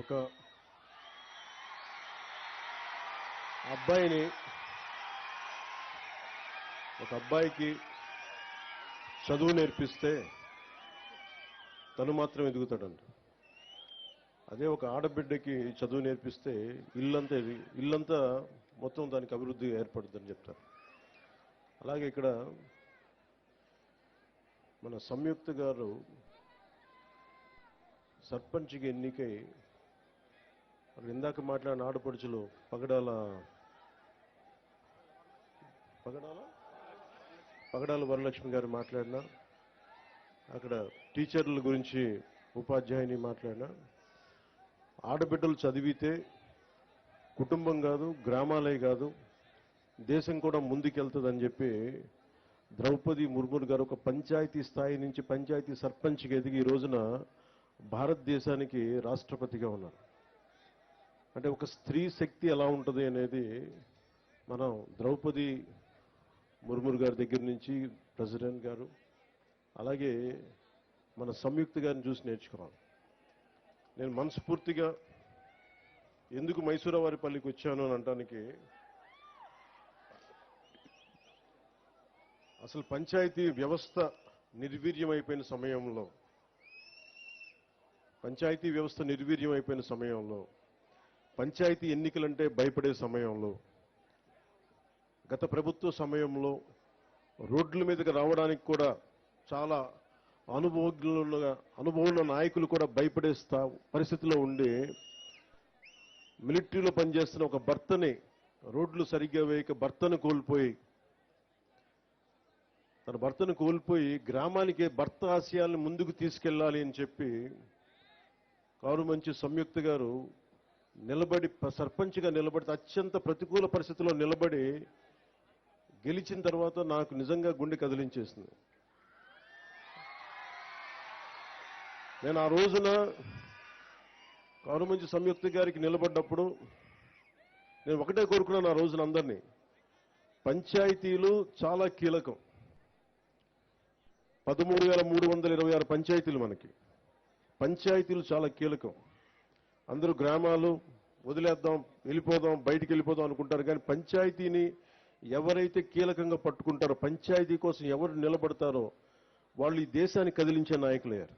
ఒక అబ్బాయిని ఒక అబ్బాయికి చదువు నేర్పిస్తే తను మాత్రం ఎదుగుతాడంట. అదే ఒక ఆడబిడ్డకి చదువు నేర్పిస్తే ఇల్లంతా ఇల్లంతా మొత్తం దానికి అభివృద్ధి ఏర్పడుతుందని చెప్తారు. అలాగే ఇక్కడ మన సంయుక్త గారు సర్పంచ్కి ఎన్నికై మరి ఇందాక మాట్లాడిన ఆడపడుచులు పగడాల పగడాల? పగడాల వరలక్ష్మి గారు మాట్లాడినా అక్కడ టీచర్ల గురించి ఉపాధ్యాయుని మాట్లాడినా. ఆడబిడ్డలు చదివితే కుటుంబం కాదు గ్రామాలే కాదు దేశం కూడా ముందుకెళ్తుందని చెప్పి ద్రౌపది ముర్ముర్ గారు ఒక పంచాయతీ స్థాయి నుంచి పంచాయతీ సర్పంచ్కి ఎదిగి ఈ రోజున భారతదేశానికి రాష్ట్రపతిగా ఉన్నారు. అంటే ఒక స్త్రీ శక్తి ఎలా ఉంటుంది అనేది మనం ద్రౌపది ముర్ముర్ గారి దగ్గర నుంచి ప్రెసిడెంట్ గారు అలాగే మన సంయుక్త గారిని చూసి నేర్చుకున్నాను నేను మనస్ఫూర్తిగా ఎందుకు మైసూరవారిపల్లికి వచ్చాను అని అనటానికి అసలు పంచాయతీ వ్యవస్థ నిర్వీర్యమైపోయిన సమయంలో పంచాయతీ వ్యవస్థ నిర్వీర్యమైపోయిన సమయంలో పంచాయతీ ఎన్నికలంటే భయపడే సమయంలో గత ప్రభుత్వ సమయంలో రోడ్ల మీదకి రావడానికి కూడా చాలా అనుభవజ్ఞులుగా అనుభవంలో నాయకులు కూడా భయపడే పరిస్థితిలో ఉండి మిలిటరీలో పనిచేస్తున్న ఒక భర్తని రోడ్లు సరిగ్గా వేయక భర్తను కోల్పోయి తన భర్తను కోల్పోయి గ్రామానికి భర్త ఆశయాలను ముందుకు తీసుకెళ్ళాలి అని చెప్పి కారు మంచి సంయుక్త గారు నిలబడి సర్పంచ్గా నిలబడి అత్యంత ప్రతికూల పరిస్థితిలో నిలబడి గెలిచిన తర్వాత నాకు నిజంగా గుండె కదిలించేసింది. నేను ఆ రోజున కానుమంచి సంయుక్త గారికి నిలబడ్డప్పుడు నేను ఒకటే కోరుకున్నాను ఆ రోజున అందరినీ. పంచాయతీలు చాలా కీలకం. పదమూడు వేల మూడు వందల ఇరవై ఆరు పంచాయతీలు మనకి. పంచాయతీలు చాలా కీలకం. అందరూ గ్రామాలు వదిలేద్దాం వెళ్ళిపోదాం బయటికి వెళ్ళిపోదాం అనుకుంటారు. కానీ పంచాయతీని ఎవరైతే కీలకంగా పట్టుకుంటారో పంచాయతీ కోసం ఎవరు నిలబడతారో వాళ్ళు ఈ దేశాన్ని కదిలించే నాయకులయ్యారు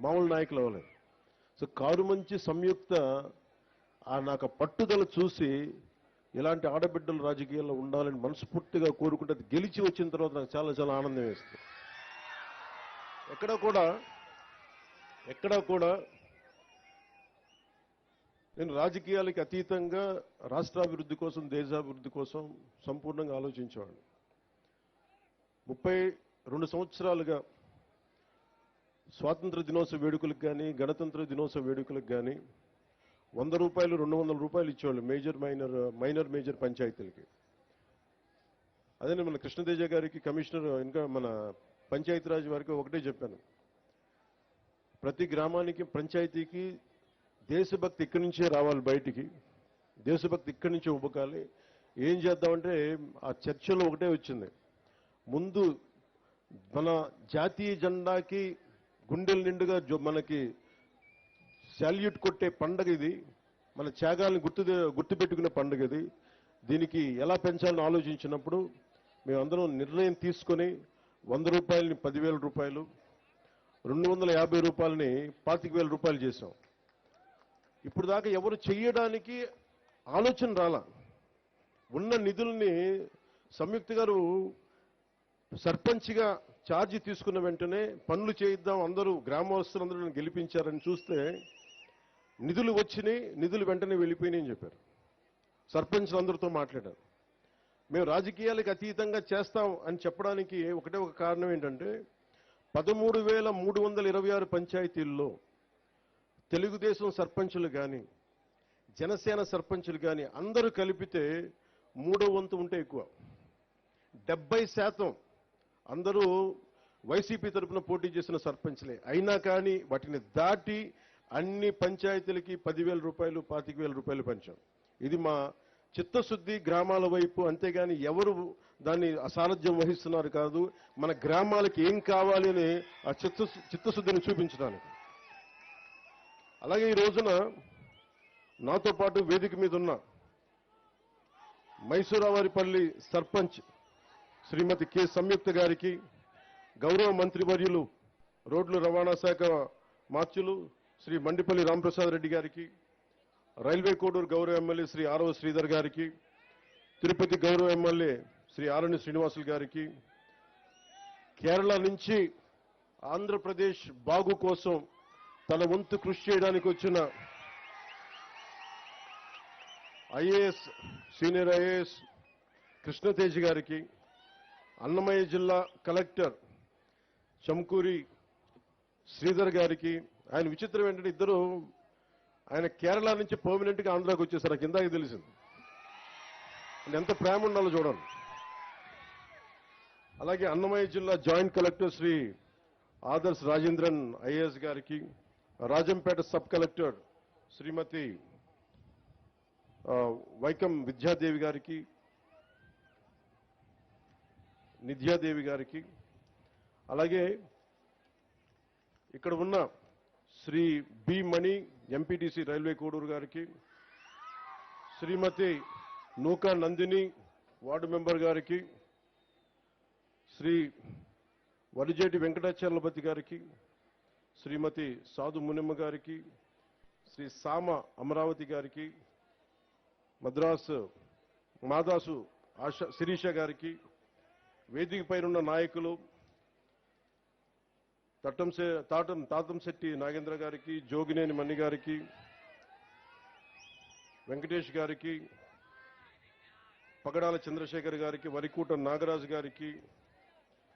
మామూలు నాయకులు అవ్వలేదు. సో కారు మంచి సంయుక్త ఆ నాకు పట్టుదల చూసి ఇలాంటి ఆడబిడ్డలు రాజకీయాల్లో ఉండాలని మనస్ఫూర్తిగా కోరుకుంటే అది గెలిచి వచ్చిన తర్వాత నాకు చాలా చాలా ఆనందం వేస్తుంది. ఎక్కడ కూడా ఎక్కడా కూడా నేను రాజకీయాలకి అతీతంగా రాష్ట్రాభివృద్ధి కోసం దేశాభివృద్ధి కోసం సంపూర్ణంగా ఆలోచించేవాడిని. ముప్పై రెండు సంవత్సరాలుగా స్వాతంత్ర దినోత్సవ వేడుకలకు కానీ గణతంత్ర దినోత్సవ వేడుకలకు కానీ వంద రూపాయలు రెండు వందల రూపాయలు ఇచ్చేవాళ్ళు మేజర్ మైనర్ మైనర్ మేజర్ పంచాయతీలకి. అదే మన కృష్ణతేజ గారికి కమిషనర్ ఇంకా మన పంచాయతీరాజ్ వారికి ఒకటే చెప్పాను. ప్రతి గ్రామానికి పంచాయతీకి దేశభక్తి ఇక్కడి నుంచే రావాలి బయటికి. దేశభక్తి ఇక్కడి నుంచే ఉబ్బకాలి. ఏం చేద్దామంటే ఆ చర్చలో ఒకటే వచ్చింది. ముందు మన జాతీయ జెండాకి గుండెల నిండుగా జో- మనకి శాల్యూట్ కొట్టే పండగ ఇది. మన త్యాగాలను గుర్తు గుర్తుపెట్టుకునే పండుగ ఇది. దీనికి ఎలా పెంచాలని ఆలోచించినప్పుడు మేమందరం నిర్ణయం తీసుకొని వంద రూపాయలని పదివేల రూపాయలు రెండు వందల యాభై రూపాయలని పాతిక వేల రూపాయలు చేశాం. ఇప్పుడు దాకా ఎవరు చేయడానికి ఆలోచన రాలా. ఉన్న నిధుల్ని సంయుక్త గారు సర్పంచ్గా ఛార్జీ తీసుకున్న వెంటనే పనులు చేయిద్దాం అందరూ గ్రామస్తులందరూ గెలిపించారని చూస్తే నిధులు వచ్చినాయి నిధులు వెంటనే వెళ్ళిపోయినాయని చెప్పారు. సర్పంచ్లు అందరితో మాట్లాడారు. మేము రాజకీయాలకు అతీతంగా చేస్తాం అని చెప్పడానికి ఒకటే ఒక కారణం ఏంటంటే పదమూడు వేల మూడు వందల ఇరవై ఆరు పంచాయతీల్లో తెలుగుదేశం సర్పంచులు కానీ జనసేన సర్పంచులు కానీ అందరూ కలిపితే మూడో వంతు ఉంటే ఎక్కువ. డెబ్బై శాతం అందరూ వైసీపీ తరపున పోటీ చేసిన సర్పంచ్లే. అయినా కానీ వాటిని దాటి అన్ని పంచాయతీలకి పదివేల రూపాయలు పాతిక వేల రూపాయలు పంచాం. ఇది మా చిత్తశుద్ధి గ్రామాల వైపు అంతేగాని ఎవరు దాన్ని అసారథ్యం వహిస్తున్నారు కాదు మన గ్రామాలకి ఏం కావాలి అని ఆ చిత్త చిత్తశుద్ధిని చూపించడానికి. అలాగే ఈ రోజున నాతో పాటు వేదిక మీద ఉన్న మైసూరావారిపల్లి సర్పంచ్ శ్రీమతి కె సంయుక్త గారికి గౌరవ మంత్రివర్యులు రోడ్లు రవాణా శాఖ మార్చులు శ్రీ మండిపల్లి రాంప్రసాద్ రెడ్డి గారికి రైల్వే కోడూరు గౌరవ ఎమ్మెల్యే శ్రీ ఆరవ శ్రీధర్ గారికి తిరుపతి గౌరవ ఎమ్మెల్యే శ్రీ ఆరణి శ్రీనివాసులు గారికి కేరళ నుంచి ఆంధ్రప్రదేశ్ బాగు కోసం తన వంతు కృషి చేయడానికి వచ్చిన ఐఏఎస్ సీనియర్ ఐఏఎస్ కృష్ణతేజ్ గారికి అన్నమయ్య జిల్లా కలెక్టర్ చంకూరి శ్రీధర్ గారికి ఆయన విచిత్రం ఏంటంటే ఇద్దరు ఆయన కేరళ నుంచి పర్మనెంట్గా ఆంధ్రాకి వచ్చేసారు. నాకు ఇందాక తెలిసింది. ఎంత ప్రేమ ఉండాలో చూడండి. అలాగే అన్నమయ్య జిల్లా joint collector Shri Adarsh Rajendran IAS గారికి రాజంపేట సబ్ కలెక్టర్ శ్రీమతి వైకం విద్యాదేవి గారికి నిధ్యాదేవి గారికి అలాగే ఇక్కడ ఉన్న Shri B Mani MPTC railway Koduru గారికి శ్రీమతి నూకా నందిని వార్డు మెంబర్ గారికి శ్రీ వరిజేటి వెంకటాచలపతి గారికి శ్రీమతి సాధు మునిమ్మ గారికి శ్రీ సామ అమరావతి గారికి మద్రాసు మాదాసు ఆశ శిరీష గారికి వేదిక పైనున్న నాయకులు తట్టం తాటం తాతంశెట్టి నాగేంద్ర గారికి జోగినేని మణి గారికి వెంకటేష్ గారికి పగడాల చంద్రశేఖర్ గారికి వరికూట నాగరాజు గారికి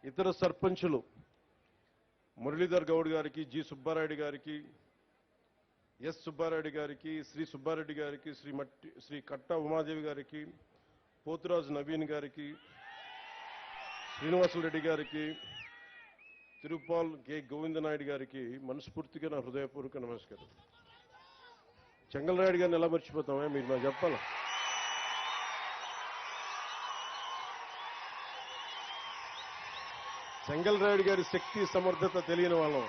ఇతర సర్పంచులు మురళీధర్ గౌడ్ గారికి జి సుబ్బారాయుడు గారికి ఎస్ సుబ్బారెడ్డి గారికి శ్రీ సుబ్బారెడ్డి గారికి శ్రీ మట్టి శ్రీ కట్ట ఉమాదేవి గారికి పోతురాజు నవీన్ గారికి శ్రీనివాసులరెడ్డి గారికి తిరుపాల్ కె గోవిందనాయుడు గారికి మనస్ఫూర్తిగా నా హృదయపూర్వక నమస్కారం. చెంగల్రాయుడు గారిని ఎలా మర్చిపోతామే మీరు నాకు చెప్పాలా? చెంగల్రాయుడు గారి శక్తి సమర్థత తెలియని వాళ్ళం.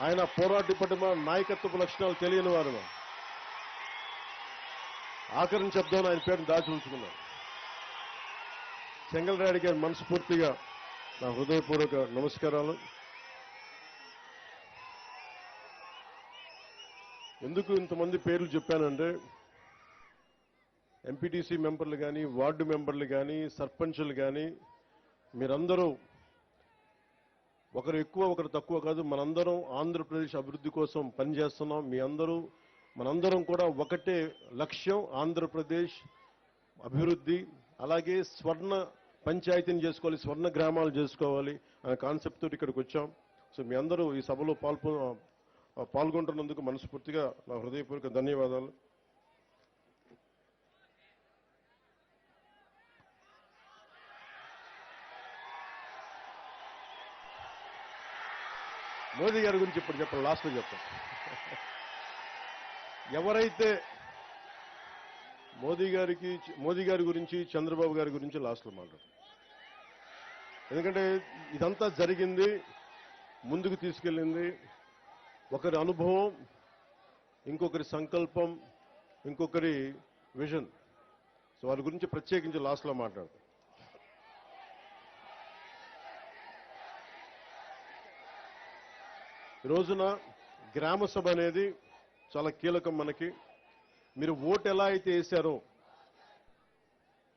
ఆయన పోరాటి పటిమ నాయకత్వపు లక్షణాలు తెలియని వారు ఆఖరిని చెప్దాం ఆయన పేరును దాచి ఉంచుకున్నాను. చెంగల్రాయుడు గారి మనస్ఫూర్తిగా నా హృదయపూర్వక నమస్కారాలు. ఎందుకు ఇంతమంది పేర్లు చెప్పానంటే ఎంపీటీసీ మెంబర్లు కానీ వార్డు మెంబర్లు కానీ సర్పంచులు కానీ మీరందరూ ఒకరు ఎక్కువ ఒకరు తక్కువ కాదు. మనందరం ఆంధ్రప్రదేశ్ అభివృద్ధి కోసం పనిచేస్తున్నాం. మీ అందరూ మనందరం కూడా ఒకటే లక్ష్యం ఆంధ్రప్రదేశ్ అభివృద్ధి. అలాగే స్వర్ణ పంచాయతీని చేసుకోవాలి స్వర్ణ గ్రామాలు చేసుకోవాలి అనే కాన్సెప్ట్ తోటి ఇక్కడికి వచ్చాం. సో మీ అందరూ ఈ సభలో పాల్పొ పాల్గొంటున్నందుకు మనస్ఫూర్తిగా నా హృదయపూర్వక ధన్యవాదాలు. మోదీ గారి గురించి ఇప్పుడు చెప్పండి లాస్ట్లో చెప్తాను ఎవరైతే మోదీ గారికి మోదీ గారి గురించి చంద్రబాబు గారి గురించి లాస్ట్లో మాట్లాడతాం. ఎందుకంటే ఇదంతా జరిగింది ముందుకు తీసుకెళ్ళింది. ఒకరి అనుభవం ఇంకొకరి సంకల్పం ఇంకొకరి విజన్. సో వారి గురించి ప్రత్యేకించి లాస్ట్లో మాట్లాడతాం. ఈ రోజున గ్రామ సభ అనేది చాలా కీలకం మనకి. మీరు ఓటు ఎలా అయితే వేశారో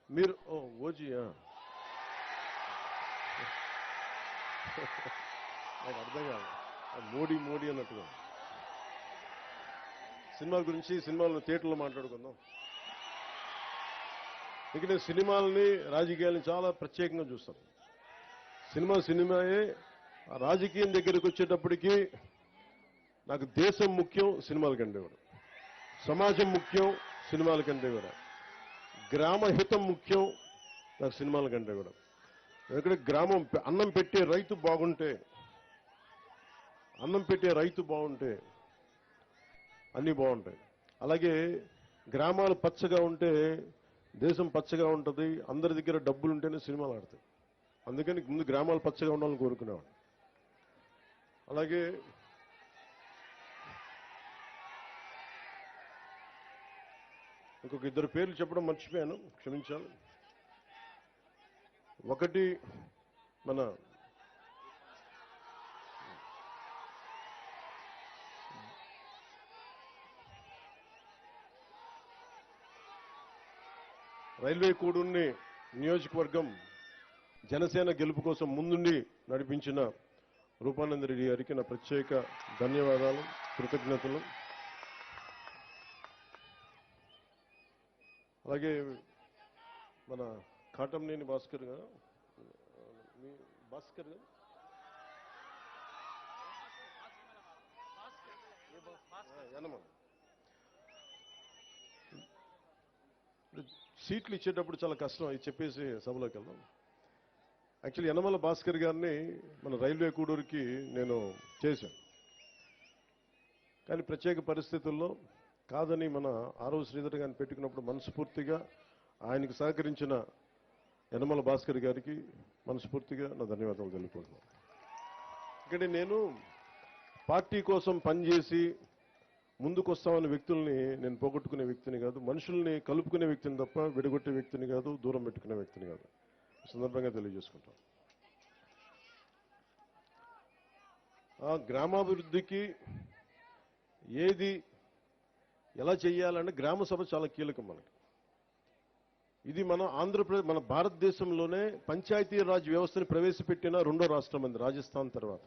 మీరు ఓ ఓజీయా నాకు అర్థం కాదు. మోడీ మోడీ అన్నట్టుగా. సినిమా గురించి సినిమాలను థియేటర్లో మాట్లాడుకుందాం. ఇక నేను సినిమాలని రాజకీయాలని చాలా ప్రత్యేకంగా చూస్తాను సినిమా సినిమాయే రాజకీయం దగ్గరికి వచ్చేటప్పటికి నాకు దేశం ముఖ్యం సినిమాల కంటే కూడా సమాజం ముఖ్యం సినిమాల కంటే కూడా గ్రామహితం ముఖ్యం నాకు సినిమాల కంటే కూడా ఎందుకంటే గ్రామం అన్నం పెట్టే రైతు బాగుంటే అన్నం పెట్టే రైతు బాగుంటే అన్నీ బాగుంటాయి. అలాగే గ్రామాలు పచ్చగా ఉంటే దేశం పచ్చగా ఉంటుంది అందరి దగ్గర డబ్బులు ఉంటేనే సినిమాలు ఆడతాయి. అందుకని ముందు గ్రామాలు పచ్చగా ఉండాలని కోరుకునేవాడు అలాగే ఇంకొక ఇద్దరు పేర్లు చెప్పడం మర్చిపోయాను క్షమించాలి. ఒకటి మన రైల్వే కూడుని నియోజకవర్గం జనసేన గెలుపు కోసం ముందుండి నడిపించిన రూపానంద రెడ్డి గారికి నా ప్రత్యేక ధన్యవాదాలు కృతజ్ఞతలు. అలాగే మన కాటంనేని భాస్కర్ గారు మీ భాస్కర్ గారు? సీట్లు ఇచ్చేటప్పుడు చాలా కష్టం అది చెప్పేసి సభలోకి వెళ్దాం. యాక్చువల్లీ యనమల భాస్కర్ గారిని మన రైల్వే కూడూరుకి నేను చేశాను. కానీ ప్రత్యేక పరిస్థితుల్లో కాదని మన ఆరవ శ్రీధర్ గారిని పెట్టుకున్నప్పుడు మనస్ఫూర్తిగా ఆయనకు సహకరించిన యనమల భాస్కర్ గారికి మనస్ఫూర్తిగా నా ధన్యవాదాలు తెలుపుకుంటున్నాను. ఇక్కడ నేను పార్టీ కోసం పనిచేసి ముందుకొస్తామన్న వ్యక్తుల్ని నేను పోగొట్టుకునే వ్యక్తిని కాదు మనుషుల్ని కలుపుకునే వ్యక్తిని తప్ప విడగొట్టే వ్యక్తిని కాదు దూరం పెట్టుకునే వ్యక్తిని కాదు. సందర్భంగా తెలియజేసుకుంటాం. గ్రామాభివృద్ధికి ఏది ఎలా చేయాలంటే గ్రామ సభ చాలా కీలకం మనకి. ఇది మన ఆంధ్రప్రదేశ్ మన భారతదేశంలోనే పంచాయతీరాజ్ వ్యవస్థని ప్రవేశపెట్టిన రెండో రాష్ట్రం అంది రాజస్థాన్ తర్వాత.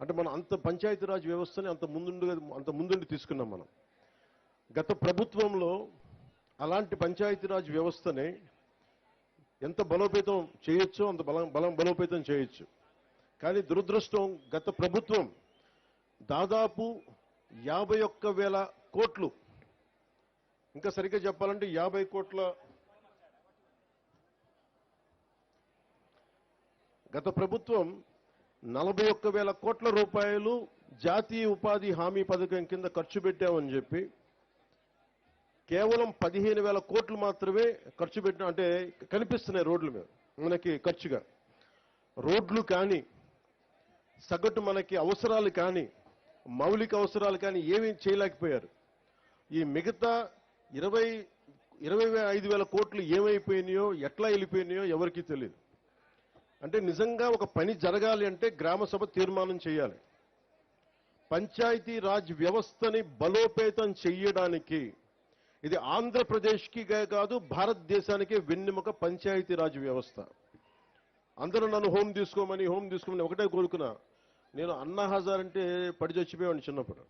అంటే మనం అంత పంచాయతీరాజ్ వ్యవస్థని అంత ముందుండి అంత ముందుండి తీసుకున్నాం మనం. గత ప్రభుత్వంలో అలాంటి పంచాయతీరాజ్ వ్యవస్థని ఎంత బలోపేతం చేయొచ్చో అంత బలం బలం బలోపేతం చేయొచ్చు. కానీ దురదృష్టం గత ప్రభుత్వం దాదాపు యాభై ఒక్క వేల కోట్లు. ఇంకా సరిగ్గా చెప్పాలంటే యాభై కోట్ల గత ప్రభుత్వం నలభై ఒక్క వేల కోట్ల రూపాయలు జాతీయ ఉపాధి హామీ పథకం కింద ఖర్చు పెట్టామని చెప్పి కేవలం పదిహేను వేల కోట్లు మాత్రమే ఖర్చు పెట్టిన అంటే కనిపిస్తున్నాయి రోడ్ల మీద మనకి ఖర్చుగా. రోడ్లు కానీ సగటు మనకి అవసరాలు కానీ మౌలిక అవసరాలు కానీ ఏమీ చేయలేకపోయారు. ఈ మిగతా ఇరవై ఇరవై ఐదు వేల కోట్లు ఏమైపోయినాయో ఎట్లా వెళ్ళిపోయినాయో ఎవరికీ తెలియదు. అంటే నిజంగా ఒక పని జరగాలి అంటే గ్రామ సభ తీర్మానం చేయాలి. పంచాయతీ రాజ్ వ్యవస్థని బలోపేతం చేయడానికి ఇది ఆంధ్రప్రదేశ్కి కాదు భారతదేశానికి వెన్నెముక పంచాయతీరాజ్ వ్యవస్థ. అందరూ నన్ను హోమ్ తీసుకోమని హోమ్ తీసుకోమని ఒకటే కోరుకున్నా. నేను అన్నా హజార్ అంటే పడి చచ్చిపోయాను చిన్నప్పుడు.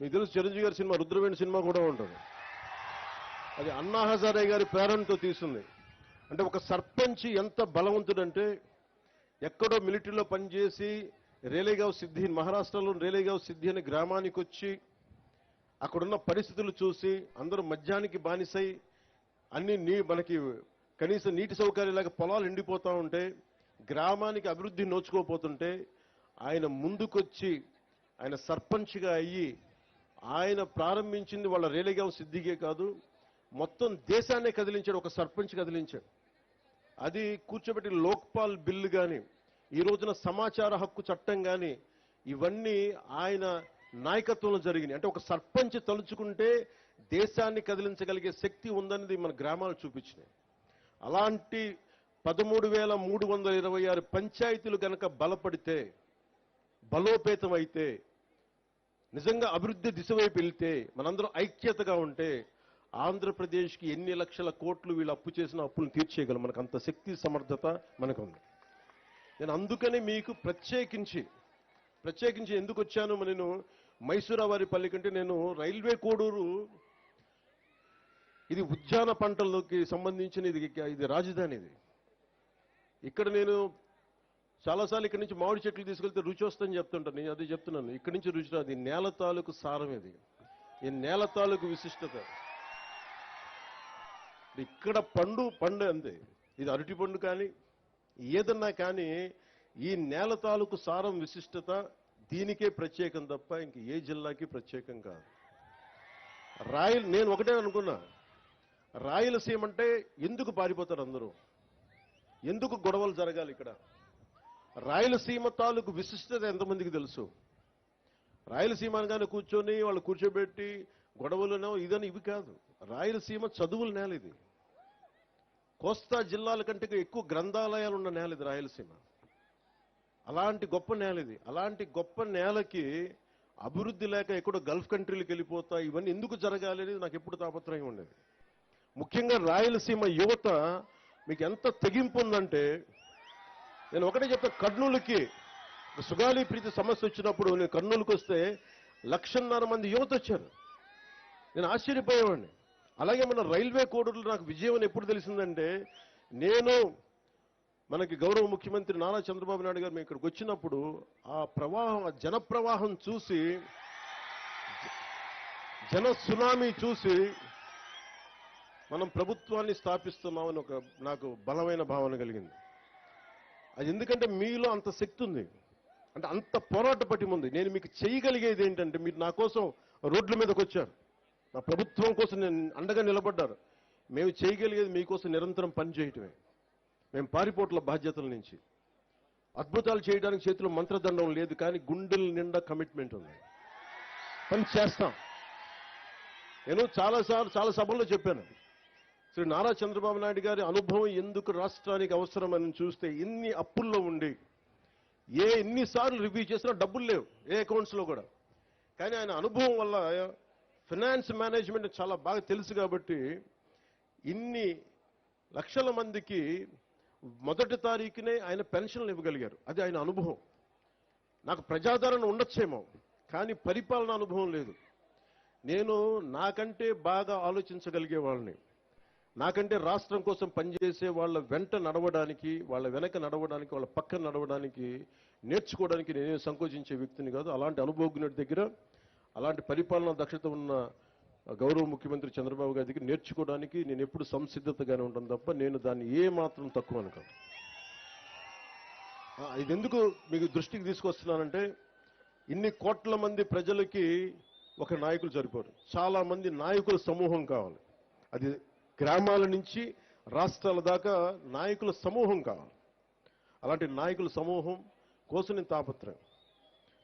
మీకు తెలుసు చిరంజీవి గారి సినిమా రుద్రవేణి సినిమా కూడా ఉంటుంది. అది అన్నా హజారే గారి ప్రేరణతో తీసింది. అంటే ఒక సర్పంచ్ ఎంత బలవంతుడంటే ఎక్కడో మిలిటరీలో పనిచేసి రేలేగావ్ సిద్ధి మహారాష్ట్రలో రేలేగావ్ సిద్ధి అనే గ్రామానికి వచ్చి అక్కడున్న పరిస్థితులు చూసి అందరూ మద్యానికి బానిసై అన్ని నీ మనకి కనీసం నీటి సౌకర్యాలకు పొలాలు ఎండిపోతూ ఉంటే గ్రామానికి అభివృద్ధి నోచుకోపోతుంటే ఆయన ముందుకొచ్చి ఆయన సర్పంచ్గా అయ్యి ఆయన ప్రారంభించింది వాళ్ళ రేలగాం సిద్ధిగే కాదు మొత్తం దేశాన్నే కదిలించాడు ఒక సర్పంచ్ కదిలించాడు. అది కూర్చోబెట్టి లోక్పాల్ బిల్లు కానీ ఈ రోజున సమాచార హక్కు చట్టం కానీ ఇవన్నీ ఆయన నాయకత్వంలో జరిగినాయి. అంటే ఒక సర్పంచ్ తలుచుకుంటే దేశాన్ని కదిలించగలిగే శక్తి ఉందన్నది మన గ్రామాలు చూపించినాయి. అలాంటి పదమూడు వేల మూడు వందల ఇరవై ఆరు పంచాయతీలు కనుక బలపడితే బలోపేతం అయితే నిజంగా అభివృద్ధి దిశ వైపు వెళ్తే మనందరం ఐక్యతగా ఉంటే ఆంధ్రప్రదేశ్కి ఎన్ని లక్షల కోట్లు వీళ్ళు అప్పు చేసిన అప్పులను తీర్చేయగలం. మనకు అంత శక్తి సమర్థత మనకు ఉంది. నేను అందుకని మీకు ప్రత్యేకించి ప్రత్యేకించి ఎందుకు వచ్చాను? నేను మైసూరావారి పల్లి కంటే నేను రైల్వే కోడూరు ఇది ఉద్యాన పంటలకి సంబంధించిన ఇది ఇది రాజధాని ఇది. ఇక్కడ నేను చాలాసార్లు ఇక్కడి నుంచి మామిడి చెట్లు తీసుకెళ్తే రుచి వస్తుందని చెప్తుంటాను. నేను అదే చెప్తున్నాను. ఇక్కడి నుంచి రుచి రాదు. ఈ నేల తాలూకు సారం ఇది. ఈ నేల తాలూకు విశిష్టత. ఇక్కడ పండు పండు అంతే. ఇది అరటి పండు కానీ ఏదన్నా కానీ ఈ నేల తాలూకు సారం విశిష్టత దీనికే ప్రత్యేకం తప్ప ఇంక ఏ జిల్లాకి ప్రత్యేకం కాదు. రాయల్ నేను ఒకటే అనుకున్నా. రాయలసీమ అంటే ఎందుకు పారిపోతారు అందరూ? ఎందుకు గొడవలు జరగాలి ఇక్కడ? రాయలసీమ తాలూకు విశిష్టత ఎంతమందికి తెలుసు? రాయలసీమ అనగానే కూర్చొని వాళ్ళు కూర్చోబెట్టి గొడవలునో ఇదని ఇవి కాదు. రాయలసీమ చదువుల నేల ఇది. కోస్తా జిల్లాల కంటే ఎక్కువ గ్రంథాలయాలు ఉన్న నేల ఇది రాయలసీమ. అలాంటి గొప్ప నేల ఇది. అలాంటి గొప్ప నేలకి అభివృద్ధి లేక ఎక్కడో గల్ఫ్ కంట్రీలకు వెళ్ళిపోతా ఇవన్నీ ఎందుకు జరగాలి అనేది నాకు ఎప్పుడు తాపత్రయం ఉండేది. ముఖ్యంగా రాయలసీమ యువత మీకు ఎంత తెగింపు ఉందంటే నేను ఒకటే చెప్తా కర్నూలుకి సుగాలి ప్రీతి సమస్య వచ్చినప్పుడు నేను కర్నూలుకి వస్తే లక్షన్నర మంది యువత వచ్చారు. నేను ఆశ్చర్యపోయేవాడిని. అలాగే మన రైల్వే కోడూరులో నాకు విజయం అని ఎప్పుడు తెలిసిందంటే నేను మనకి గౌరవ ముఖ్యమంత్రి నారా చంద్రబాబు నాయుడు గారు మేము ఇక్కడికి వచ్చినప్పుడు ఆ ప్రవాహం ఆ జనప్రవాహం చూసి జన సునామీ చూసి మనం ప్రభుత్వాన్ని స్థాపిస్తున్నామని ఒక నాకు బలమైన భావన కలిగింది. అది ఎందుకంటే మీలో అంత శక్తి ఉంది. అంటే అంత పోరాట పటిమ ఉంది. నేను మీకు చేయగలిగేది ఏంటంటే మీరు నా కోసం రోడ్ల మీదకి వచ్చారు. నా ప్రభుత్వం కోసం నేను అండగా నిలబడ్డారు. మేము చేయగలిగేది మీకోసం నిరంతరం పనిచేయటమే. మేము పారిపోట్ల బాధ్యతల నుంచి. అద్భుతాలు చేయడానికి చేతిలో మంత్రదండం లేదు కానీ గుండెల నిండా కమిట్మెంట్ ఉంది. పని చేస్తాం. నేను చాలాసార్లు చాలా సభల్లో చెప్పాను. శ్రీ నారా చంద్రబాబు నాయుడు గారి అనుభవం ఎందుకు రాష్ట్రానికి అవసరమని చూస్తే ఇన్ని అప్పుల్లో ఉండి ఏ ఎన్నిసార్లు రివ్యూ చేసినా డబ్బులు లేవు ఏ అకౌంట్స్లో కూడా. కానీ ఆయన అనుభవం వల్ల ఫినాన్స్ మేనేజ్మెంట్ చాలా బాగా తెలుసు కాబట్టి ఇన్ని లక్షల మందికి మొదటి తారీఖునే ఆయన పెన్షన్లు ఇవ్వగలిగారు. అది ఆయన అనుభవం. నాకు ప్రజాదరణ ఉండొచ్చేమో కానీ పరిపాలన అనుభవం లేదు. నేను నాకంటే బాగా ఆలోచించగలిగే వాళ్ళని నాకంటే రాష్ట్రం కోసం పనిచేసే వాళ్ళ వెంట నడవడానికి వాళ్ళ వెనక నడవడానికి వాళ్ళ పక్కన నడవడానికి నేర్చుకోవడానికి నేనే సంకోచించే వ్యక్తిని కాదు. అలాంటి అనుభవజ్ఞుడి దగ్గర అలాంటి పరిపాలనా దక్షత ఉన్న గౌరవ ముఖ్యమంత్రి చంద్రబాబు గారి దగ్గర నేర్చుకోవడానికి నేను ఎప్పుడు సంసిద్ధతగానే ఉంటాను తప్ప నేను దాన్ని ఏ మాత్రం తక్కువ అనుకోను ఇది ఎందుకు మీకు దృష్టికి తీసుకొస్తున్నానంటే ఇన్ని కోట్ల మంది ప్రజలకి ఒక నాయకులు సరిపోరు. చాలా మంది నాయకుల సమూహం కావాలి. అది గ్రామాల నుంచి రాష్ట్రాల దాకా నాయకుల సమూహం కావాలి. అలాంటి నాయకుల సమూహం కోసం నేను తాపత్రయం.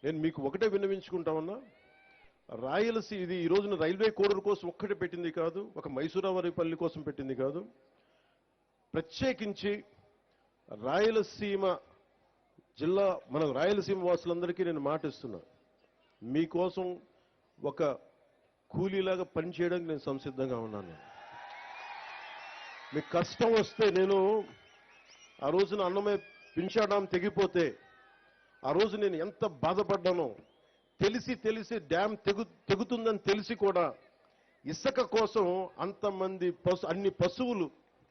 నేను మీకు ఒకటే విన్నవించుకుంటామన్నా రాయలసీ ఇది ఈ రోజున రైల్వే కోడూరు కోసం ఒక్కటి పెట్టింది కాదు ఒక మైసూరావరిపల్లి కోసం పెట్టింది కాదు. ప్రత్యేకించి రాయలసీమ జిల్లా మన రాయలసీమ వాసులందరికీ నేను మాటిస్తున్నా మీకోసం ఒక కూలీలాగా పనిచేయడానికి నేను సంసిద్ధంగా ఉన్నాను. మీకు కష్టం వస్తే నేను ఆ రోజున అన్నమే పింఛాడాం తెగిపోతే ఆ రోజు నేను ఎంత బాధపడ్డానో తెలిసి తెలిసి డ్యామ్ తెగు తెగుతుందని తెలిసి కూడా ఇసుక కోసం అంతమంది పశు అన్ని పశువులు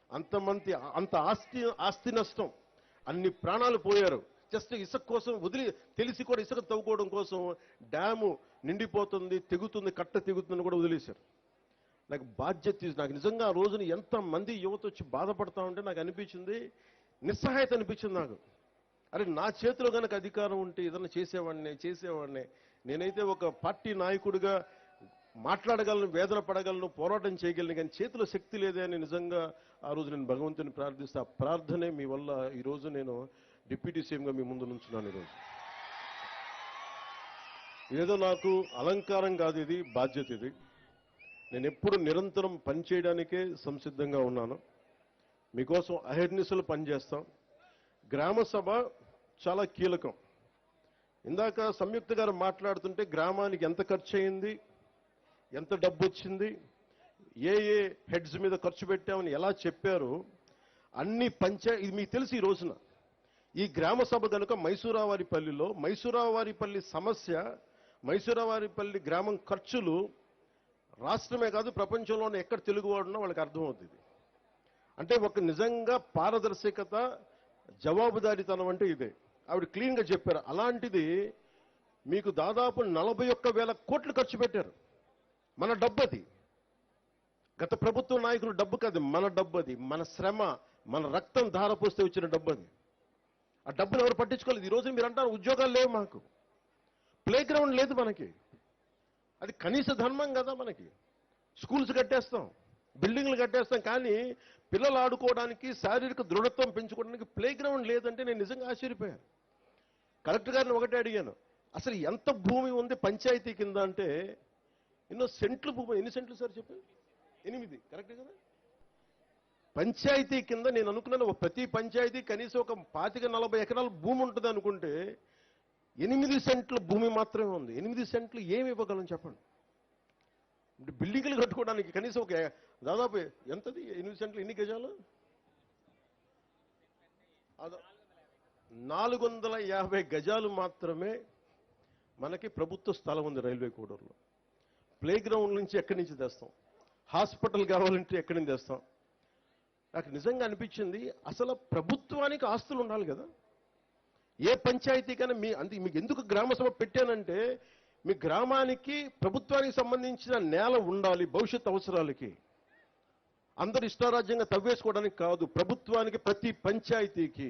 అంతమంది అంత ఆస్తి ఆస్తి నష్టం అన్ని ప్రాణాలు పోయారు. జస్ట్ ఇసుక కోసం వదిలి తెలిసి కూడా ఇసుక తవ్వుకోవడం కోసం డ్యాము నిండిపోతుంది తెగుతుంది కట్ట తెగుతుందని కూడా వదిలేశారు. నాకు బాధ్యత నాకు నిజంగా ఆ రోజున ఎంత మంది యువత వచ్చి బాధపడతా ఉంటే నాకు అనిపించింది నిస్సహాయత అనిపించింది నాకు. అరే నా చేతిలో కనుక అధికారం ఉంటే ఏదైనా చేసేవాడిని చేసేవాడిని నేనైతే ఒక పార్టీ నాయకుడిగా మాట్లాడగలను వేదన పడగలను పోరాటం చేయగలను కానీ చేతిలో శక్తి లేదే అని నిజంగా ఆ రోజు నేను భగవంతుని ప్రార్థిస్తే. ఆ ప్రార్థనే మీ వల్ల ఈరోజు నేను డిప్యూటీ సీఎంగా మీ ముందు నుంచున్నాను ఈరోజు. ఏదో నాకు అలంకారం కాదు ఇది బాధ్యత ఇది. నేను ఎప్పుడు నిరంతరం పనిచేయడానికే సంసిద్ధంగా ఉన్నాను. మీకోసం అహర్నిశలు పనిచేస్తాం. గ్రామ సభ చాలా కీలకం. ఇందాక సంయుక్త గారు మాట్లాడుతుంటే గ్రామానికి ఎంత ఖర్చు అయింది ఎంత డబ్బు వచ్చింది ఏ ఏ హెడ్స్ మీద ఖర్చు పెట్టామని ఎలా చెప్పారు? అన్ని పంచాయతీ ఇది మీకు తెలుసు ఈ రోజున. ఈ గ్రామ సభ కనుక మైసూరావారిపల్లిలో మైసూరావారిపల్లి సమస్య మైసూరావారిపల్లి గ్రామం ఖర్చులు రాష్ట్రమే కాదు ప్రపంచంలోనే ఎక్కడ తెలుగువాడున్నా వాళ్ళకి అర్థమవుతుంది అంటే ఒక నిజంగా పారదర్శకత జవాబుదారీతనం అంటే ఇదే. ఆవిడ క్లీన్గా చెప్పారు అలాంటిది మీకు దాదాపు నలభై ఒక్క వేల కోట్లు ఖర్చు పెట్టారు. మన డబ్బు అది గత ప్రభుత్వ నాయకులు డబ్బు కాదు మన డబ్బు అది మన శ్రమ మన రక్తం ధారపోస్తే వచ్చిన డబ్బు అది ఆ డబ్బును ఎవరు పట్టించుకోలేదు. ఈ రోజు మీరు అంటారు ఉద్యోగాలు లేవు మాకు. ప్లే గ్రౌండ్ లేదు మనకి. అది కనీస ధర్మం కదా మనకి. స్కూల్స్ కట్టేస్తాం. బిల్డింగ్లు కట్టేస్తాం కానీ పిల్లలు ఆడుకోవడానికి శారీరక దృఢత్వం పెంచుకోవడానికి ప్లే గ్రౌండ్ లేదంటే నేను నిజంగా ఆశ్చర్యపోయాను. కలెక్టర్ గారిని ఒకటే అడిగాను అసలు ఎంత భూమి ఉంది పంచాయతీ కింద అంటే ఎన్నో సెంట్లు భూమి ఎన్ని సెంట్లు సార్ చెప్పి ఎనిమిది కరెక్ట్ కదా? పంచాయతీ కింద నేను అనుకున్నాను ఒక ప్రతి పంచాయతీ కనీసం ఒక పాతిక నలభై ఎకరాల భూమి ఉంటుంది అనుకుంటే ఎనిమిది సెంట్ల భూమి మాత్రమే ఉంది. ఎనిమిది సెంట్లు ఏమి ఇవ్వగలం చెప్పండి? బిల్డింగ్లు కట్టుకోవడానికి కనీసం ఒక దాదాపు ఎంతది? ఎనిమిది సెంట్లు ఎన్ని గజాలు? నాలుగు వందల యాభై గజాలు మాత్రమే మనకి ప్రభుత్వ స్థలం ఉంది రైల్వే కోడూరులో. ప్లే గ్రౌండ్ నుంచి ఎక్కడి నుంచి తెస్తాం? హాస్పిటల్ కావాలంటే ఎక్కడి నుంచి తెస్తాం? నాకు నిజంగా అనిపించింది అసలు ప్రభుత్వానికి ఆస్తులు ఉండాలి కదా. ఏ పంచాయతీకైనా మీ అంతే మీకు ఎందుకు గ్రామ సభ పెట్టానంటే మీ గ్రామానికి ప్రభుత్వానికి సంబంధించిన నేల ఉండాలి భవిష్యత్ అవసరాలకి. అందరు ఇష్టారాజ్యంగా తవ్వేసుకోవడానికి కాదు ప్రభుత్వానికి ప్రతి పంచాయతీకి.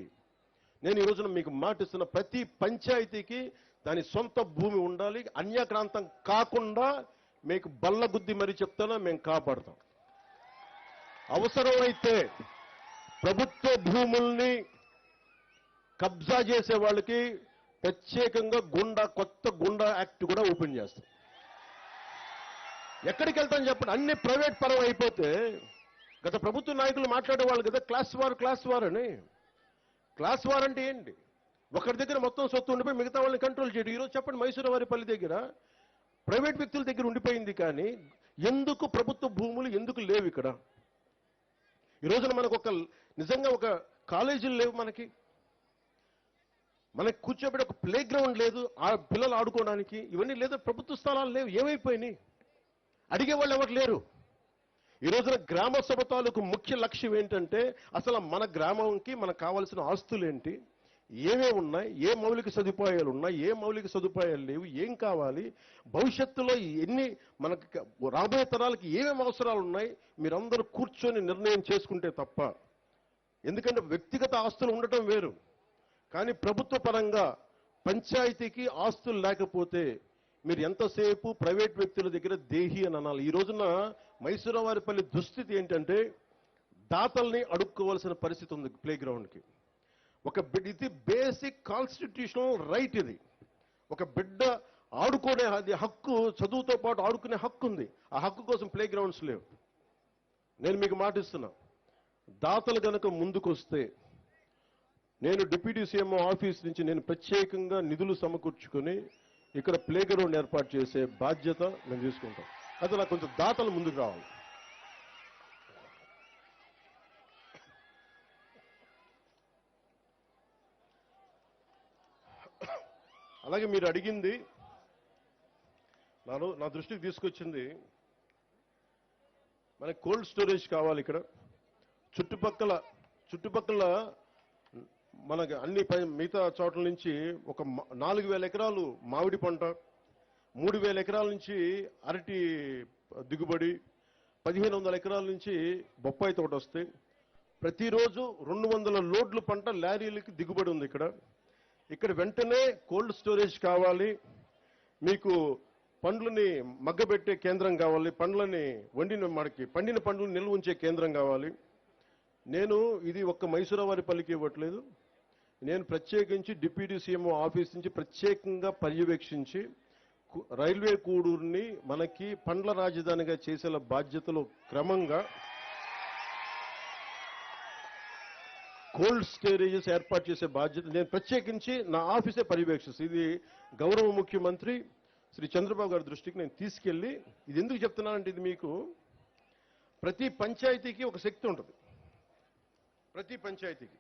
నేను ఈ రోజున మీకు మాటిస్తున్న ప్రతి పంచాయతీకి దాని సొంత భూమి ఉండాలి అన్యక్రాంతం కాకుండా మీకు బల్లగుద్ది మరి చెప్తానో మేము కాపాడుతాం. అవసరమైతే ప్రభుత్వ భూముల్ని కబ్జా చేసే వాళ్ళకి ప్రత్యేకంగా గుండా కొత్త గుండా యాక్ట్ కూడా ఓపెన్ చేస్తాం. ఎక్కడికి వెళ్తాం చెప్పండి? అన్ని ప్రైవేట్ పరం అయిపోతే గత ప్రభుత్వ నాయకులు మాట్లాడేవాళ్ళు కదా క్లాస్ వార్ క్లాస్ వార్ అని. క్లాస్ వార్ అంటే ఏంటి? ఒకరి దగ్గర మొత్తం సొత్తు ఉండిపోయి మిగతా వాళ్ళని కంట్రోల్ చేయడం. ఈరోజు చెప్పండి మైసూరు వారి పల్లి దగ్గర ప్రైవేట్ వ్యక్తుల దగ్గర ఉండిపోయింది కానీ ఎందుకు ప్రభుత్వ భూములు ఎందుకు లేవు ఇక్కడ? ఈ రోజున మనకు ఒక నిజంగా ఒక కాలేజీలు లేవు మనకి. మనకి కూర్చోబెట్టి ఒక ప్లే గ్రౌండ్ లేదు ఆ పిల్లలు ఆడుకోవడానికి ఇవన్నీ లేదు ప్రభుత్వ స్థలాలు లేవు ఏమైపోయినాయి? అడిగే వాళ్ళు ఎవరు లేరు? ఈ రోజున గ్రామ సభ తాలూకు ముఖ్య లక్ష్యం ఏంటంటే అసలు మన గ్రామంకి మనకు కావాల్సిన ఆస్తులు ఏంటి? ఏమేమి ఉన్నాయి? ఏ మౌలిక సదుపాయాలు ఉన్నాయి? ఏ మౌలిక సదుపాయాలు లేవు? ఏం కావాలి? భవిష్యత్తులో ఎన్ని మనకి రాబోయే తరాలకి ఏమేమి అవసరాలు ఉన్నాయి? మీరందరూ కూర్చొని నిర్ణయం చేసుకుంటే తప్ప. ఎందుకంటే వ్యక్తిగత ఆస్తులు ఉండటం వేరు. కానీ ప్రభుత్వ పరంగా పంచాయతీకి ఆస్తులు లేకపోతే మీరు ఎంతసేపు ప్రైవేట్ వ్యక్తుల దగ్గర దేహి అని అనాలి. ఈ రోజున మైసూరావారిపల్లి దుస్థితి ఏంటంటే దాతల్ని అడుక్కోవాల్సిన పరిస్థితి ఉంది ప్లే గ్రౌండ్కి ఒక ఇది బేసిక్ కాన్స్టిట్యూషనల్ రైట్ ఇది. ఒక బిడ్డ ఆడుకునే అది హక్కు చదువుతో పాటు ఆడుకునే హక్కు ఉంది. ఆ హక్కు కోసం ప్లే గ్రౌండ్స్ లేవు. నేను మీకు మాటిస్తున్నా. దాతలు గనక ముందుకొస్తే నేను డిప్యూటీ సీఎం ఆఫీస్ నుంచి నేను ప్రత్యేకంగా నిధులు సమకూర్చుకొని ఇక్కడ ప్లే గ్రౌండ్ ఏర్పాటు చేసే బాధ్యత మేము తీసుకుంటాం అయితే నాకు కొంచెం దాతలు ముందుకు రావాలి. అలాగే మీరు అడిగింది నాలో నా దృష్టికి తీసుకొచ్చింది మనకి కోల్డ్ స్టోరేజ్ కావాలి ఇక్కడ. చుట్టుపక్కల చుట్టుపక్కల మనకి అన్ని పై- మిగతా చోట్ల నుంచి ఒక మ- నాలుగు వేల ఎకరాలు మామిడి పంట మూడు వేల ఎకరాల నుంచి అరటి దిగుబడి పదిహేను వందల ఎకరాల నుంచి బొప్పాయి తోట వస్తాయి ప్రతిరోజు రెండు వందల లోడ్లు పంట లారీలకి దిగుబడి ఉంది ఇక్కడ. ఇక్కడ వెంటనే కోల్డ్ స్టోరేజ్ కావాలి. మీకు పండ్లని మగ్గబెట్టే కేంద్రం కావాలి. పండ్లని వండిన మనకి పండిన పండ్లను నిల్వ ఉంచే కేంద్రం కావాలి. నేను ఇది ఒక్క మైసూరావారిపల్లికి ఇవ్వట్లేదు. నేను ప్రత్యేకించి డిప్యూటీ సీఎం ఆఫీస్ నుంచి ప్రత్యేకంగా పర్యవేక్షించి రైల్వే కూడూరుని మనకి పండ్ల రాజధానిగా చేసేలా బాధ్యతలు క్రమంగా కోల్డ్ స్టోరేజెస్ ఏర్పాటు చేసే బాధ్యత నేను ప్రత్యేకించి నా ఆఫీసే పర్యవేక్షిస్తాను ఇది గౌరవ ముఖ్యమంత్రి శ్రీ చంద్రబాబు గారి దృష్టికి నేను తీసుకెళ్ళి ఇది ఎందుకు చెప్తున్నానంటే ఇది మీకు ప్రతి పంచాయతీకి ఒక శక్తి ఉంటుంది. ప్రతి పంచాయతీకి.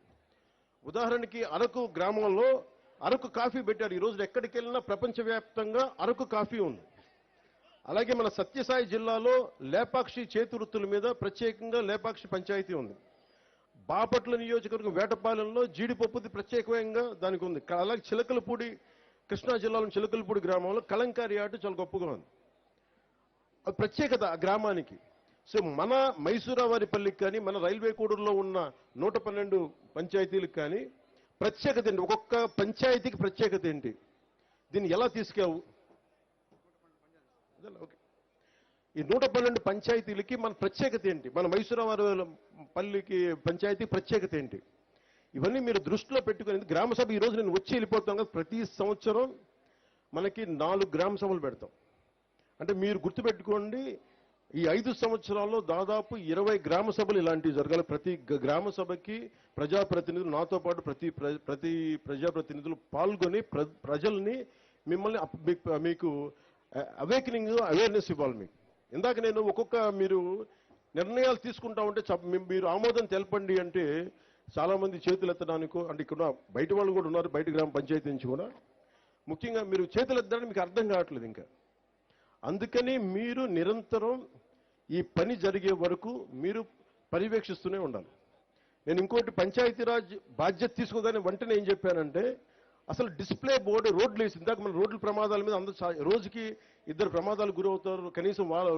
ఉదాహరణకి అరకు గ్రామంలో అరకు కాఫీ పెట్టారు. ఈ రోజు ఎక్కడికి వెళ్ళినా ప్రపంచవ్యాప్తంగా అరకు కాఫీ ఉంది. అలాగే మన సత్యసాయి జిల్లాలో లేపాక్షి చేతివృత్తుల మీద ప్రత్యేకంగా లేపాక్షి పంచాయతీ ఉంది. బాపట్ల నియోజకవర్గం వేటపాలెంలో జీడిపప్పుది ప్రత్యేకంగా దానికి ఉంది. అలాగే చిలకలపూడి కృష్ణా జిల్లాలో చిలకలపూడి గ్రామంలో కలంకారి ఆట చాలా గొప్పగా ఉంది. అది ప్రత్యేకత ఆ గ్రామానికి. సో మన మైసూరావారిపల్లికి కానీ మన రైల్వే కోడూరులో ఉన్న నూట పన్నెండు పంచాయతీలకు కానీ ప్రత్యేకత ఏంటి? ఒక్కొక్క పంచాయతీకి ప్రత్యేకత ఏంటి? దీన్ని ఎలా తీసుకెవు? ఓకే. ఈ నూట పన్నెండు పంచాయతీలకి మన ప్రత్యేకత ఏంటి? మన మైసూరావారి పల్లికి పంచాయతీ ప్రత్యేకత ఏంటి? ఇవన్నీ మీరు దృష్టిలో పెట్టుకునేది గ్రామ సభ నేను వచ్చి వెళ్ళిపోతాం కదా ప్రతి సంవత్సరం మనకి నాలుగు గ్రామ సభలు పెడతాం. అంటే మీరు గుర్తుపెట్టుకోండి ఈ ఐదు సంవత్సరాల్లో దాదాపు ఇరవై గ్రామ సభలు ఇలాంటివి జరగాలి. ప్రతి గ్రామ సభకి ప్రజాప్రతినిధులు నాతో పాటు ప్రతి ప్ర- ప్రతి ప్రజాప్రతినిధులు పాల్గొని ప్ర- ప్రజల్ని మిమ్మల్ని మీకు- మీకు అవేకనింగ్ అవేర్నెస్ ఇవ్వాలి మీకు. ఇందాక నేను ఒక్కొక్క మీరు నిర్ణయాలు తీసుకుంటా ఉంటే చ- మీరు ఆమోదం తెలపండి అంటే చాలామంది చేతులు ఎత్తడానికి అంటే ఇక్కడ బయట వాళ్ళు కూడా ఉన్నారు బయట గ్రామ పంచాయతీ నుంచి కూడా. ముఖ్యంగా మీరు చేతులు ఎత్తడానికి మీకు అర్థం కావట్లేదు ఇంకా. అందుకని మీరు నిరంతరం ఈ పని జరిగే వరకు మీరు పర్యవేక్షిస్తూనే ఉండాలి. నేను ఇంకోటి పంచాయతీరాజ్ బాధ్యత తీసుకోదని వెంటనే ఏం చెప్పానంటే అసలు డిస్ప్లే బోర్డు రోడ్లు వేసి ఇందాక మన రోడ్ల ప్రమాదాల మీద అందరూ రోజుకి ఇద్దరు ప్రమాదాలు గురవుతారు కనీసం వాళ్ళు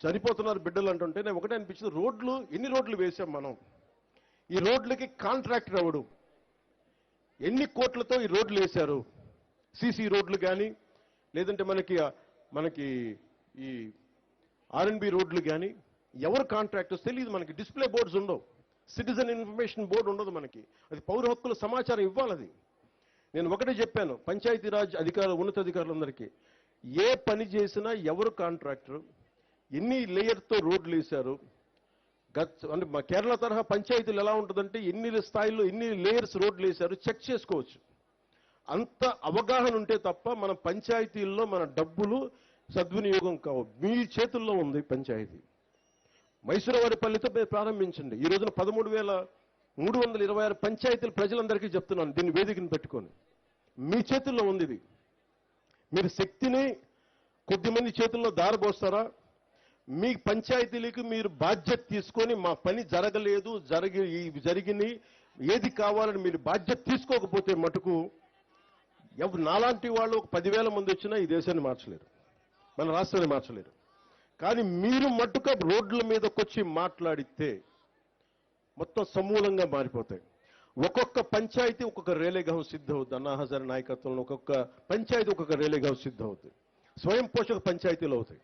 చనిపోతున్నారు బిడ్డలు అంటుంటే నేను ఒకటే అనిపించింది. రోడ్లు ఎన్ని రోడ్లు వేసాం మనం? ఈ రోడ్లకి కాంట్రాక్టర్ అవ్వడు ఎన్ని కోట్లతో ఈ రోడ్లు వేశారు? సీసీ రోడ్లు కానీ లేదంటే మనకి మనకి ఈ ఆర్ఎన్బి రోడ్లు కానీ ఎవరు కాంట్రాక్టర్స్ తెలియదు మనకి. డిస్ప్లే బోర్డ్స్ ఉండవు. సిటిజన్ ఇన్ఫర్మేషన్ బోర్డు ఉండదు మనకి. అది పౌర హక్కుల సమాచారం ఇవ్వాలి అది నేను ఒకటే చెప్పాను పంచాయతీరాజ్ అధికారులు ఉన్నతాధికారులందరికీ. ఏ పని చేసినా ఎవరు కాంట్రాక్టర్ ఎన్ని లేయర్తో రోడ్లు వేశారు? గత అంటే మా కేరళ తరహా పంచాయతీలు ఎలా ఉంటుందంటే ఎన్ని స్థాయిలో ఎన్ని లేయర్స్ రోడ్లు వేశారు? చెక్ చేసుకోవచ్చు. అంత అవగాహన ఉంటే తప్ప మన పంచాయతీల్లో మన డబ్బులు సద్వినియోగం కావు. మీ చేతుల్లో ఉంది పంచాయతీ. మైసూరవారిపల్లితో మీరు ప్రారంభించండి. ఈ రోజున పదమూడు వేల మూడు వందల ఇరవై ఆరు పంచాయతీలు ప్రజలందరికీ చెప్తున్నాను. దీన్ని వేదికను పెట్టుకొని. మీ చేతుల్లో ఉంది ఇది. మీరు శక్తిని కొద్దిమంది చేతుల్లో దారబోస్తారా మీ పంచాయతీలకు మీరు బాధ్యత తీసుకొని మా పని జరగలేదు జరిగి ఈ జరిగినాయి ఏది కావాలని మీరు బాధ్యత తీసుకోకపోతే మటుకు ఎవరు నాలాంటి వాళ్ళు ఒక పదివేల మంది వచ్చినా ఈ దేశాన్ని మార్చలేరు. మన రాష్ట్రాన్ని మార్చలేరు. కానీ మీరు మట్టుక రోడ్ల మీదకొచ్చి మాట్లాడితే మొత్తం సమూలంగా మారిపోతాయి. ఒక్కొక్క పంచాయతీ ఒక్కొక్క రేలేగాం సిద్ధ అవుతుంది అన్నా హజారి నాయకత్వంలో ఒక్కొక్క పంచాయతీ ఒక్కొక్క రేలేగాం సిద్ధ అవుతుంది స్వయం పోషక పంచాయతీలు అవుతాయి.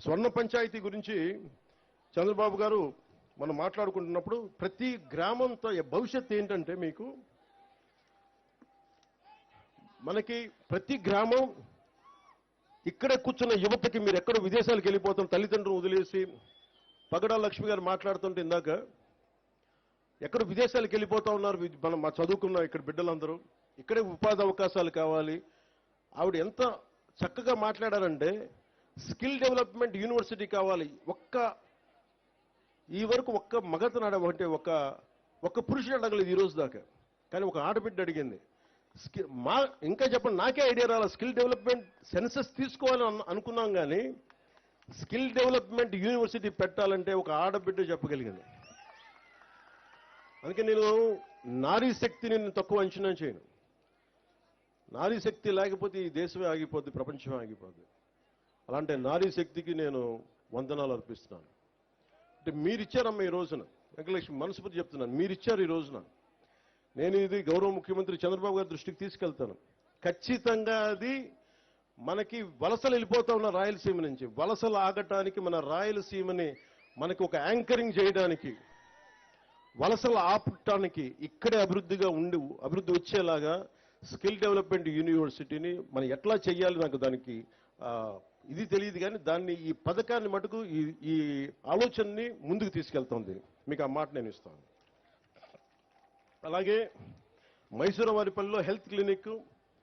స్వర్ణ పంచాయతీ గురించి చంద్రబాబు గారు మనం మాట్లాడుకుంటున్నప్పుడు ప్రతి గ్రామంతో భవిష్యత్తు ఏంటంటే మీకు మనకి ప్రతి గ్రామం ఇక్కడే కూర్చున్న యువతకి మీరు ఎక్కడో విదేశాలకు వెళ్ళిపోతాం తల్లిదండ్రులు వదిలేసి పగడా లక్ష్మి గారు మాట్లాడుతుంటే ఇందాక ఎక్కడ విదేశాలకు వెళ్ళిపోతా ఉన్నారు మనం మా చదువుకున్న ఇక్కడ బిడ్డలందరూ. ఇక్కడే ఉపాధి అవకాశాలు కావాలి. ఆవిడ ఎంత చక్కగా మాట్లాడారంటే స్కిల్ డెవలప్మెంట్ యూనివర్సిటీ కావాలి. ఒక్క ఈ వరకు ఒక్క మగతను అడగ అంటే ఒక ఒక్క పురుషుడు అడగలేదు ఈరోజు దాకా. కానీ ఒక ఆడబిడ్డ అడిగింది మా ఇంకా చెప్పండి నాకే ఐడియా రాల స్కిల్ డెవలప్మెంట్ సెన్సెస్ తీసుకోవాలని అనుకున్నాం కానీ స్కిల్ డెవలప్మెంట్ యూనివర్సిటీ పెట్టాలంటే ఒక ఆడబిడ్డ చెప్పగలిగింది. అందుకే నేను నారీ శక్తిని నేను తక్కువ అంచనా చేయను. నారీ శక్తి లేకపోతే ఈ దేశమే ఆగిపోద్ది ప్రపంచమే ఆగిపోద్ది. అలాంటి నారీ శక్తికి నేను వందనాలు అర్పిస్తున్నాను. అంటే మీరిచ్చారమ్మ ఈ రోజున. వెంకటలక్ష్మి మనస్ఫూర్తి చెప్తున్నాను. మీరిచ్చారు ఈ రోజున. నేను ఇది గౌరవ ముఖ్యమంత్రి చంద్రబాబు గారి దృష్టికి తీసుకెళ్తాను. ఖచ్చితంగా అది మనకి వలసలు వెళ్ళిపోతా ఉన్న రాయలసీమ నుంచి. వలసలు ఆగటానికి మన రాయలసీమని మనకి ఒక యాంకరింగ్ చేయడానికి వలసలు ఆపటానికి ఇక్కడే అభివృద్ధిగా ఉండి అభివృద్ధి వచ్చేలాగా స్కిల్ డెవలప్మెంట్ యూనివర్సిటీని మనం ఎట్లా చేయాలి నాకు దానికి ఇది తెలియదు కానీ దాన్ని ఈ పథకాన్ని మటుకు ఈ ఈ ఆలోచనని ముందుకు తీసుకెళ్తాం మీకు ఆ మాట నేను ఇస్తాను. అలాగే మైసూరు వారిపల్లిలో హెల్త్ క్లినిక్